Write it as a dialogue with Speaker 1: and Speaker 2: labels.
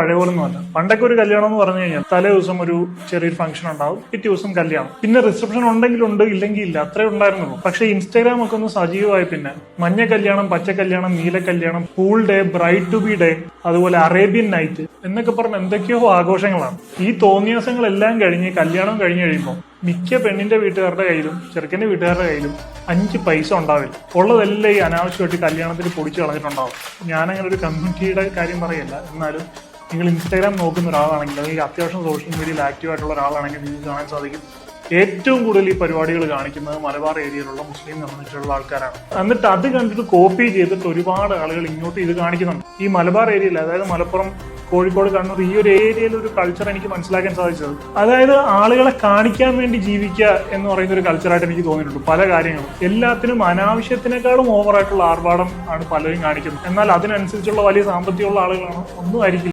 Speaker 1: പഴയ പോലൊന്നും അല്ല. പണ്ടൊക്കെ ഒരു കല്യാണം എന്ന് പറഞ്ഞു കഴിഞ്ഞാൽ തലേ ദിവസം ഒരു ചെറിയൊരു ഫംഗ്ഷൻ ഉണ്ടാവും പിറ്റേ ദിവസം കല്യാണം. പിന്നെ റിസപ്ഷൻ ഉണ്ടെങ്കിൽ ഉണ്ട് ഇല്ലെങ്കിൽ ഇല്ല അത്രേ ഉണ്ടായിരുന്നുള്ളൂ. പക്ഷേ ഇൻസ്റ്റാഗ്രാം ഒക്കെ ഒന്ന് സജീവമായി പിന്നെ. മഞ്ഞ കല്യാണം പച്ച കല്യാണം നീല കല്യാണം pool day bride to be day അതുപോലെ അറേബ്യൻ നൈറ്റ് എന്നൊക്കെ പറഞ്ഞ എന്തൊക്കെയോ ആഘോഷങ്ങളാണ്. ഈ തോന്നിയാസങ്ങളെല്ലാം കഴിഞ്ഞ് കല്യാണം കഴിഞ്ഞ് കഴിയുമ്പോൾ മിക്ക പെണ്ണിന്റെ വീട്ടുകാരുടെ കയ്യിലും ചെറുക്കന്റെ വീട്ടുകാരുടെ കയ്യിലും അഞ്ച് പൈസ ഉണ്ടാവില്ല. ഉള്ളതെല്ലാം ഈ അനാവശ്യമായിട്ട് കല്യാണത്തിന് പൊടിച്ചു കളഞ്ഞിട്ടുണ്ടാവും. ഞാനങ്ങനെ ഒരു കമ്മ്യൂണിറ്റിയുടെ കാര്യം പറയല്ല. എന്നാലും നിങ്ങൾ ഇൻസ്റ്റാഗ്രാം നോക്കുന്ന ഒരാളാണെങ്കിൽ അല്ലെങ്കിൽ അത്യാവശ്യം സോഷ്യൽ മീഡിയയിൽ ആക്റ്റീവ് ആയിട്ടുള്ള ഒരാളാണെങ്കിൽ നിങ്ങൾക്ക് കാണാൻ സാധിക്കും. ഏറ്റവും കൂടുതൽ ഈ പരിപാടികൾ കാണിക്കുന്നത് മലബാർ ഏരിയയിലുള്ള മുസ്ലിം കമ്മ്യൂണിറ്റിയിലുള്ള ആൾക്കാരാണ്. എന്നിട്ട് അത് കണ്ടിട്ട് കോപ്പി ചെയ്തിട്ട് ഒരുപാട് ആളുകൾ ഇങ്ങോട്ട് ഇത് കാണിക്കുന്നുണ്ട്. ഈ മലബാർ ഏരിയയിൽ അതായത് മലപ്പുറം കോഴിക്കോട് കണ്ണൂർ ഈ ഒരു ഏരിയയിൽ ഒരു കൾച്ചർ എനിക്ക് മനസ്സിലാക്കാൻ സാധിച്ചത്. അതായത് ആളുകളെ കാണിക്കാൻ വേണ്ടി ജീവിക്കുക എന്ന് പറയുന്ന ഒരു കൾച്ചറായിട്ട് എനിക്ക് തോന്നിയിട്ടുണ്ട്. പല കാര്യങ്ങളും. എല്ലാത്തിനും അനാവശ്യത്തിനേക്കാളും ഓവറായിട്ടുള്ള ആർഭാടം ആണ് പലരും കാണിക്കുന്നത്. എന്നാൽ അതിനനുസരിച്ചുള്ള വലിയ സാമ്പത്തികമുള്ള ആളുകളാണ് ഒന്നും ആയിരിക്കില്ല.